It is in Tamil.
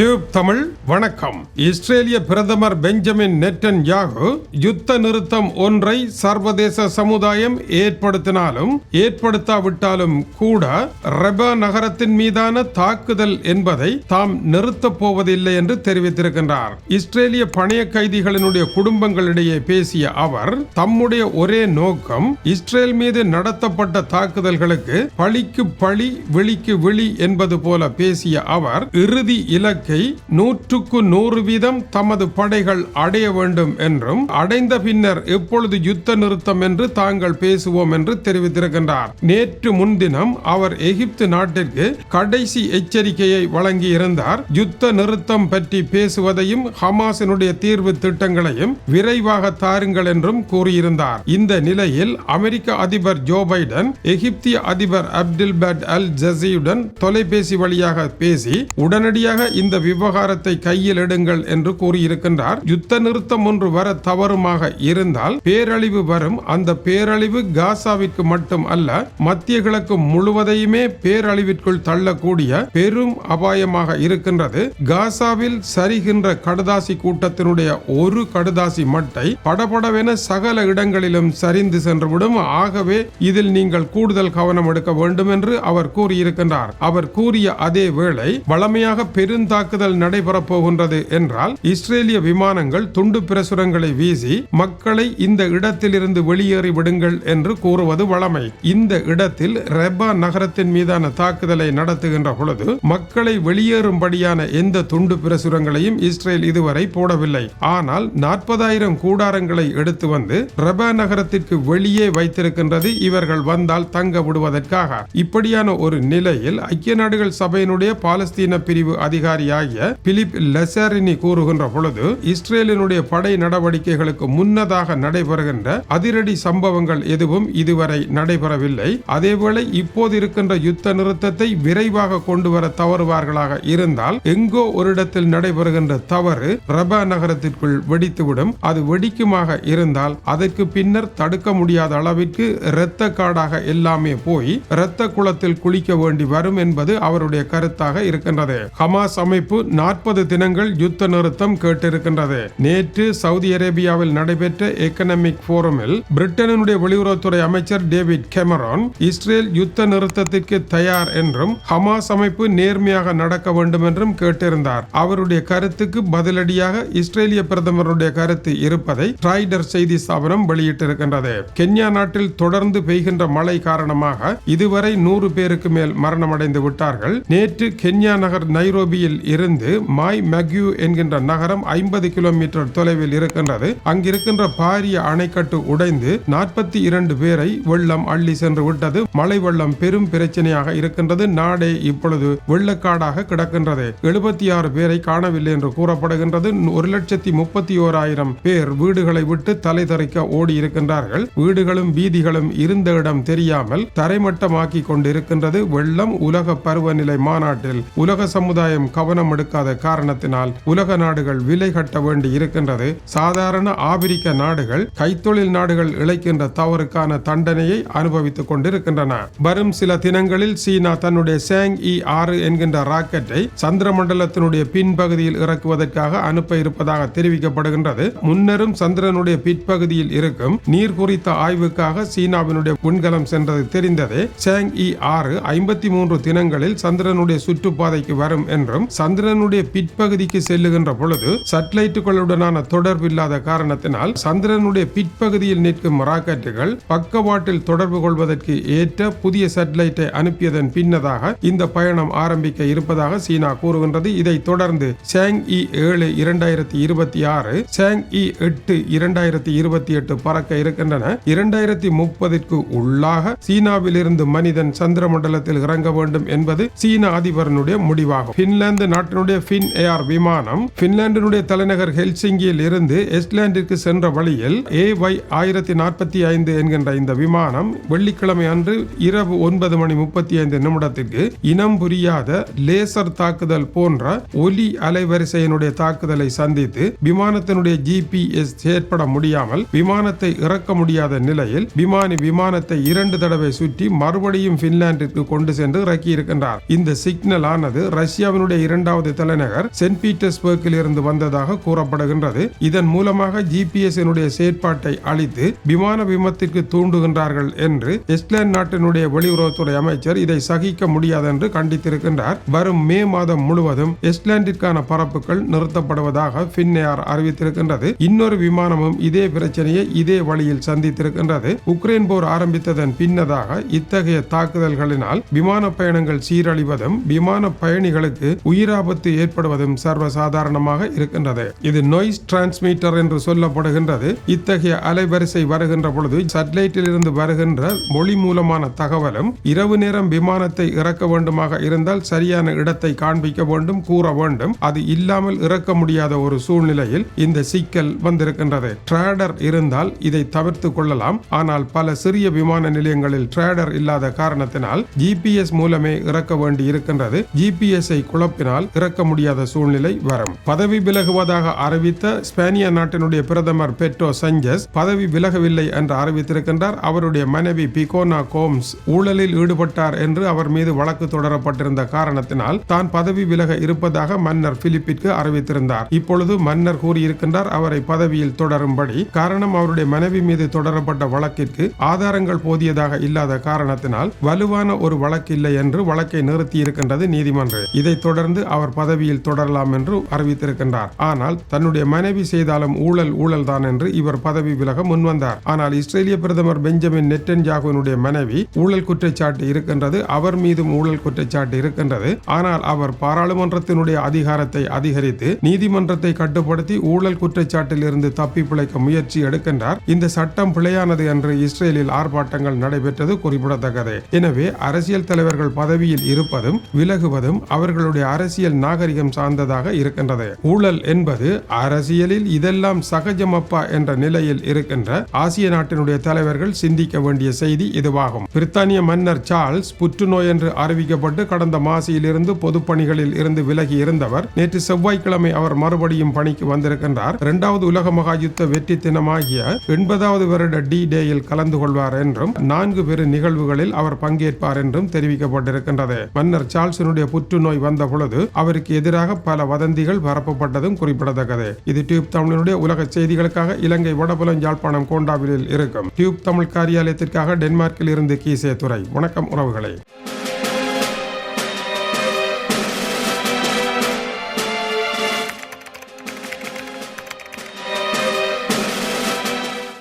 டியூப் தமிழ் வணக்கம். இஸ்ரேலிய பிரதமர் பெஞ்சமின் நெட்டன் யாகு யுத்த நிறுத்தம் ஒன்றை சர்வதேச சமுதாயம் ஏற்படுத்தினாலும் ஏற்படுத்தாவிட்டாலும் கூட ரெபா நகரத்தின் மீதான தாக்குதல் என்பதை தாம் நிறுத்தப் போவதில்லை என்று தெரிவித்திருக்கின்றார். இஸ்ரேலிய பணைய கைதிகளினுடைய குடும்பங்களிடையே பேசிய அவர் தம்முடைய ஒரே நோக்கம் இஸ்ரேல் மீது நடத்தப்பட்ட தாக்குதல்களுக்கு பழிக்கு பழி விழிக்கு விழி என்பது போல பேசிய அவர் இறுதி இலக்கு நூற்றுக்கு நூறு வீதம் தமது படைகள் அடைய வேண்டும் என்றும் அடைந்த பின்னர் எப்பொழுது யுத்த நிறுத்தம் என்று தாங்கள் பேசுவோம் என்று தெரிவித்திருக்கின்றார். நேற்று முன்தினம் அவர் எகிப்து நாட்டிற்கு கடைசி எச்சரிக்கையை வழங்கி இருந்தார் யுத்த நிறுத்தம் பற்றி பேசுவதையும் ஹமாஸினுடைய தீர்வு திட்டங்களையும் விரைவாக தாருங்கள் என்றும் கூறியிருந்தார். இந்த நிலையில் அமெரிக்க அதிபர் ஜோ பைடன் எகிப்திய அதிபர் அப்துல் பட் அல் ஜசியுடன் தொலைபேசி வழியாக பேசி உடனடியாக இந்த விவகாரத்தை கையில் எடுங்கள் என்று கூறியிருக்கின்றார். யுத்த நிறுத்தம் ஒன்று வர தவறுமாக இருந்தால் பேரழிவு வரும். அந்த பேரழிவு காசாவிற்கு மட்டும் அல்ல மத்திய கிழக்கு முழுவதையுமே பேரழிவிற்குள் தள்ளக்கூடிய பெரும் அபாயமாக இருக்கின்றது. காசாவில் சரிகின்ற கடுதாசி கூட்டத்தினுடைய ஒரு கடுதாசி மட்டை படபடவென சகல இடங்களிலும் சரிந்து சென்றுவிடும். ஆகவே இதில் நீங்கள் கூடுதல் கவனம் எடுக்க வேண்டும் என்று அவர் கூறியிருக்கின்றார். அவர் கூறிய அதே வேளை வளமையாக தாக்குதல் நடைபெறப் போகின்றது என்றால் இஸ்ரேலிய விமானங்கள் துண்டு பிரசுரங்களை வீசி மக்களை இந்த இடத்திலிருந்து வெளியேறி விடுங்கள் என்று கூறுவது வழமை. இந்த இடத்தில் ரெபா நகரத்தின் மீதான தாக்குதலை நடத்துகின்ற பொழுது மக்களை வெளியேறும்படியான எந்த துண்டு பிரசுரங்களையும் இஸ்ரேல் இதுவரை போடவில்லை. ஆனால் நாற்பதாயிரம் கூடாரங்களை எடுத்து வந்து ரெபா நகரத்திற்கு வெளியே வைத்திருக்கின்றது இவர்கள் வந்தால் தங்க விடுவதற்காக. இப்படியான ஒரு நிலையில் ஐக்கிய நாடுகள் சபையினுடைய பாலஸ்தீன பிரிவு அதிகாரி அதிகாரியாகிய பிலிப் லெசரினி கூறுகின்ற பொழுது இஸ்ரேலினுடைய படை நடவடிக்கைகளுக்கு முன்னதாக நடைபெறுகின்ற அதிரடி சம்பவங்கள் எதுவும் இதுவரை நடைபெறவில்லை. அதேவேளை இப்போது இருக்கின்ற யுத்த நிறுத்தத்தை விரைவாக கொண்டு வர தவறுவார்களாக இருந்தால் எங்கோ ஒரு இடத்தில் நடைபெறுகின்ற தவறு ரபா நகரத்திற்குள் வெடித்துவிடும். அது வெடிக்குமாக இருந்தால் அதற்கு பின்னர் தடுக்க முடியாத அளவிற்கு இரத்த காடாக எல்லாமே போய் இரத்த குளத்தில் குளிக்க வேண்டி வரும் என்பது அவருடைய கருத்தாக இருக்கின்றது. ஹமாஸ் அமைப்பு அமைப்பு நாற்பது தினங்கள் யுத்த நிறுத்தம் கேட்டிருக்கின்றது. நேற்று சவுதி அரேபியாவில் நடைபெற்ற எக்கனாமிக் போரமில் பிரிட்டனுடைய வெளியுறவுத்துறை அமைச்சர் டேவிட் கெமரான் இஸ்ரேல் யுத்த நிறுத்தத்திற்கு தயார் என்றும் ஹமாஸ் அமைப்பு நேர்மையாக நடக்க வேண்டும் என்றும் கேட்டிருந்தார். அவருடைய கருத்துக்கு பதிலடியாக இஸ்ரேலிய பிரதமருடைய கருத்து இருப்பதை ட்ரைடர் செய்தி ஸ்தாபனம் வெளியிட்டிருக்கின்றது. கென்யா நாட்டில் தொடர்ந்து பெய்கின்ற மழை காரணமாக இதுவரை நூறு பேருக்கு மேல் மரணமடைந்து விட்டார்கள். நேற்று கென்யா நகர் நைரோபியில் இருந்து மாய் மெக்யூ என்கின்ற நகரம் ஐம்பது கிலோமீட்டர் தொலைவில் இருக்கின்றது. அங்கிருக்கின்ற பாரிய அணைக்கட்டு உடைந்து நாற்பத்தி இரண்டு பேரை வெள்ளம் அள்ளி சென்று விட்டது. மழை வெள்ளம் பெரும் பிரச்சனையாக இருக்கின்றது. நாடே இப்பொழுது வெள்ளக்காடாக கிடக்கின்றது. எழுபத்தி ஆறு பேரை காணவில்லை என்று கூறப்படுகின்றது. ஒரு லட்சத்தி முப்பத்தி ஓராயிரம் பேர் வீடுகளை விட்டு தலை தரைக்க ஓடி இருக்கின்றார்கள். வீடுகளும் வீதிகளும் இருந்த இடம் தெரியாமல் தரைமட்டமாக்கி கொண்டிருக்கின்றது. வெள்ளம் உலக பருவநிலை மாநாட்டில் உலக சமுதாயம் கவனம் கவனம் எடுக்காத காரணத்தினால் உலக நாடுகள் விலை கட்ட வேண்டி இருக்கின்றது. சாதாரண ஆபிரிக்க நாடுகள் கைத்தொழில் நாடுகள் இழைக்கின்ற தவறுக்கான தண்டனையை அனுபவித்துக் கொண்டிருக்கின்றன. வரும் சில தினங்களில் சீனா தன்னுடைய சேங் இ ஆறு என்கின்ற ராக்கெட்டை சந்திர மண்டலத்தினுடைய பின்பகுதியில் இறக்குவதற்காக அனுப்ப இருப்பதாக தெரிவிக்கப்படுகின்றது. முன்னரும் சந்திரனுடைய பிற்பகுதியில் இருக்கும் நீர் குறித்த ஆய்வுக்காக சீனாவினுடைய விண்கலம் சென்றது தெரிந்ததே. சேங் இ ஆறு ஐம்பத்தி மூன்று தினங்களில் சந்திரனுடைய சுற்றுப்பாதைக்கு வரும் என்றும் சந்திரனுடைய பிற்பகுதிக்கு செல்லுகின்ற பொழுது சட்டலைட்டுகளுடனான தொடர்பு இல்லாத காரணத்தினால் சந்திரனுடைய பிற்பகுதியில் நிற்கும் ராக்கெட்டுகள் பக்கவாட்டில் தொடர்பு கொள்வதற்கு ஏற்ற புதிய சேட்டலைட்டை அனுப்பியதன் பின்னதாக இந்த பயணம் ஆரம்பிக்க இருப்பதாக சீனா கூறுகின்றது. இதை தொடர்ந்து சேங் இ ஏழு இரண்டாயிரத்தி இருபத்தி ஆறு சேங் இ எட்டு இரண்டாயிரத்தி இருபத்தி எட்டு பறக்க இருக்கின்றன. இரண்டாயிரத்தி முப்பதிற்கு உள்ளாக சீனாவில் இருந்து மனிதன் சந்திர மண்டலத்தில் இறங்க வேண்டும் என்பது சீன அதிபரனுடைய முடிவாகும். பின்லாந்து நாட்டினுடைய பின் ஏஆர் விமானம் பின்லாண்டினுடைய தலைநகர் ஹெல்சிங்கியில் இருந்து எஸ்ட்லாண்டிற்கு சென்ற வழியில் ஏ வை ஆயிரத்தி நாற்பத்தி ஐந்து என்கின்ற இந்த விமானம் வெள்ளிக்கிழமை அன்று இரவு ஒன்பது மணி முப்பத்தி ஐந்து நிமிடத்திற்கு இனம் புரியாத லேசர் தாக்குதல் போன்ற ஒலி அலைவரிசையினுடைய தாக்குதலை சந்தித்து விமானத்தினுடைய ஜிபிஎஸ் செயற்பட முடியாமல் விமானத்தை இறக்க முடியாத நிலையில் விமானி விமானத்தை இரண்டு தடவை சுற்றி மறுபடியும் பின்லாந்திற்கு கொண்டு சென்று இறக்கி இருக்கின்றார் இந்த சிக்னல் ஆனது ரஷ்யாவினுடைய இரண்டு இரண்டாவது தலைநகர் சென்ட் பீட்டர்ஸ்பர்க்கில் இருந்து வந்ததாக கூறப்படுகின்றது. இதன் மூலமாக ஜிபிஎஸ் செயற்பாட்டை அளித்து விமான விமத்திற்கு தூண்டுகின்றார்கள் என்று எஸ்லாந்து நாட்டினுடைய வெளியுறவுத்துறை அமைச்சர் இதை சகிக்க முடியாது என்று கண்டித்திருக்கின்றார். வரும் மே மாதம் முழுவதும் எஸ்லாண்டிற்கான பரப்புகள் நிறுத்தப்படுவதாக பின்னேயார் அறிவித்திருக்கின்றது. இன்னொரு விமானமும் இதே பிரச்சனையை இதே வழியில் சந்தித்திருக்கின்றது. உக்ரைன் போர் ஆரம்பித்ததன் பின்னதாக இத்தகைய தாக்குதல்களினால் விமான பயணங்கள் சீரழிவதும் விமான பயணிகளுக்கு உயிராபத்து ஏற்படுவதும் சர்வசாதாரணமாக இருக்கின்றது. இது நோய்ஸ் டிரான்ஸ்மீட்டர் என்று சொல்லப்படுகின்றது. இத்தகைய அலைவரிசை வருகின்ற பொழுது சட்டலைட்டில் இருந்து வருகின்ற மொழி மூலமான தகவலும் இரவு நேரம் விமானத்தை இறக்க வேண்டுமாக இருந்தால் சரியான இடத்தை காண்பிக்க வேண்டும் கூற வேண்டும். அது இல்லாமல் இறக்க முடியாத ஒரு சூழ்நிலையில் இந்த சிக்கல் வந்திருக்கின்றது. ட்ரேடர் இருந்தால் இதை தவிர்த்து கொள்ளலாம். ஆனால் பல சிறிய விமான நிலையங்களில் ட்ரேடர் இல்லாத காரணத்தினால் ஜிபிஎஸ் மூலமே இறக்க வேண்டி இருக்கின்றது ஜிபிஎஸ்ஐ குழப்பினால் குழப்பினால் இறக்க முடியாத சூழ்நிலை வரும். பதவி விலகுவதாக அறிவித்த ஸ்பானிய நாட்டினுடைய பிரதமர் பெட்ரோ சஞ்சஸ் பதவி விலகவில்லை என்று அறிவித்திருக்கின்றார். அவருடைய மனைவி பிகோனா கோம்ஸ் ஊழலில் ஈடுபட்டார் என்று அவர் மீது வழக்கு தொடரப்பட்டிருந்த காரணத்தினால் தான் பதவி விலக இருப்பதாக மன்னர் பிலிப்பிற்கு அறிவித்திருந்தார். இப்பொழுது மன்னர் கூறியிருக்கின்றார் அவரை பதவியில் தொடரும்படி. காரணம் அவருடைய மனைவி மீது தொடரப்பட்ட வழக்கிற்கு ஆதாரங்கள் போதியதாக இல்லாத காரணத்தினால் வலுவான ஒரு வழக்கு இல்லை என்று வழக்கை நிறுத்தி இருக்கின்றது நீதிமன்றம். இதைத் தொடர்ந்து அவர் பதவியில் தொடரலாம் என்று அறிவித்திருக்கின்றார். ஆனால் தன்னுடைய மனைவி செய்தாலும் ஊழல் ஊழல் தான் என்று இவர் பதவி விலக முன்வந்தார். ஆனால் இஸ்ரேலிய பிரதமர் பெஞ்சமின் நெட்டன்ஜாகுவினுடைய மனைவி ஊழல் குற்றச்சாட்டு இருக்கின்றது அவர் மீதும் ஊழல் குற்றச்சாட்டு இருக்கின்றது. ஆனால் அவர் பாராளுமன்றத்தினுடைய அதிகாரத்தை அதிகரித்து நீதிமன்றத்தை கட்டுப்படுத்தி ஊழல் குற்றச்சாட்டில் இருந்து தப்பி பிழைக்க முயற்சி எடுக்கின்றார். இந்த சட்டம் பிழையானது என்று இஸ்ரேலில் ஆர்ப்பாட்டங்கள் நடைபெற்றது குறிப்பிடத்தக்கது. எனவே அரசியல் தலைவர்கள் பதவியில் இருப்பதும் விலகுவதும் அவர்களுடைய அரசியல் அரசியல் நாகரிகம் சார்ந்ததாக இருக்கின்றது. ஊழல் என்பது அரசியலில் இதெல்லாம் சகஜமப்பா என்ற நிலையில் இருக்கின்ற ஆசிய நாட்டினுடைய தலைவர்கள் சிந்திக்க வேண்டிய செய்தி இதுவாகும். பிரித்தானிய மன்னர் சார்ல்ஸ் புற்றுநோய் என்று அறிவிக்கப்பட்டு கடந்த மாசியிலிருந்து பொதுப்பணிகளில் இருந்து விலகி இருந்தவர் நேற்று செவ்வாய்க்கிழமை அவர் மறுபடியும் பணிக்கு வந்திருக்கின்றார். இரண்டாவது உலக மகா யுத்த வெற்றி தினமாகிய எண்பதாவது வருட டி டேயில் கலந்து கொள்வார் என்றும் நான்கு பெரு நிகழ்வுகளில் அவர் பங்கேற்பார் என்றும் தெரிவிக்கப்பட்டிருக்கின்றது. மன்னர் சார்ல்ஸினுடைய புற்றுநோய் வந்த பொழுது அவருக்கு எதிராக பல வதந்திகள் பரப்பப்பட்டதும் குறிப்பிடத்தக்கது. இது டியூப் தமிழனுடைய உலக செய்திகளுக்காக இலங்கை வடபுலம் யாழ்ப்பாணம் கோண்டாவிலில் இருக்கும். டியூப் தமிழ் காரியாலயத்திற்காக டென்மார்க்கில் இருந்து கீசே துறை வணக்கம் உறவுகளை.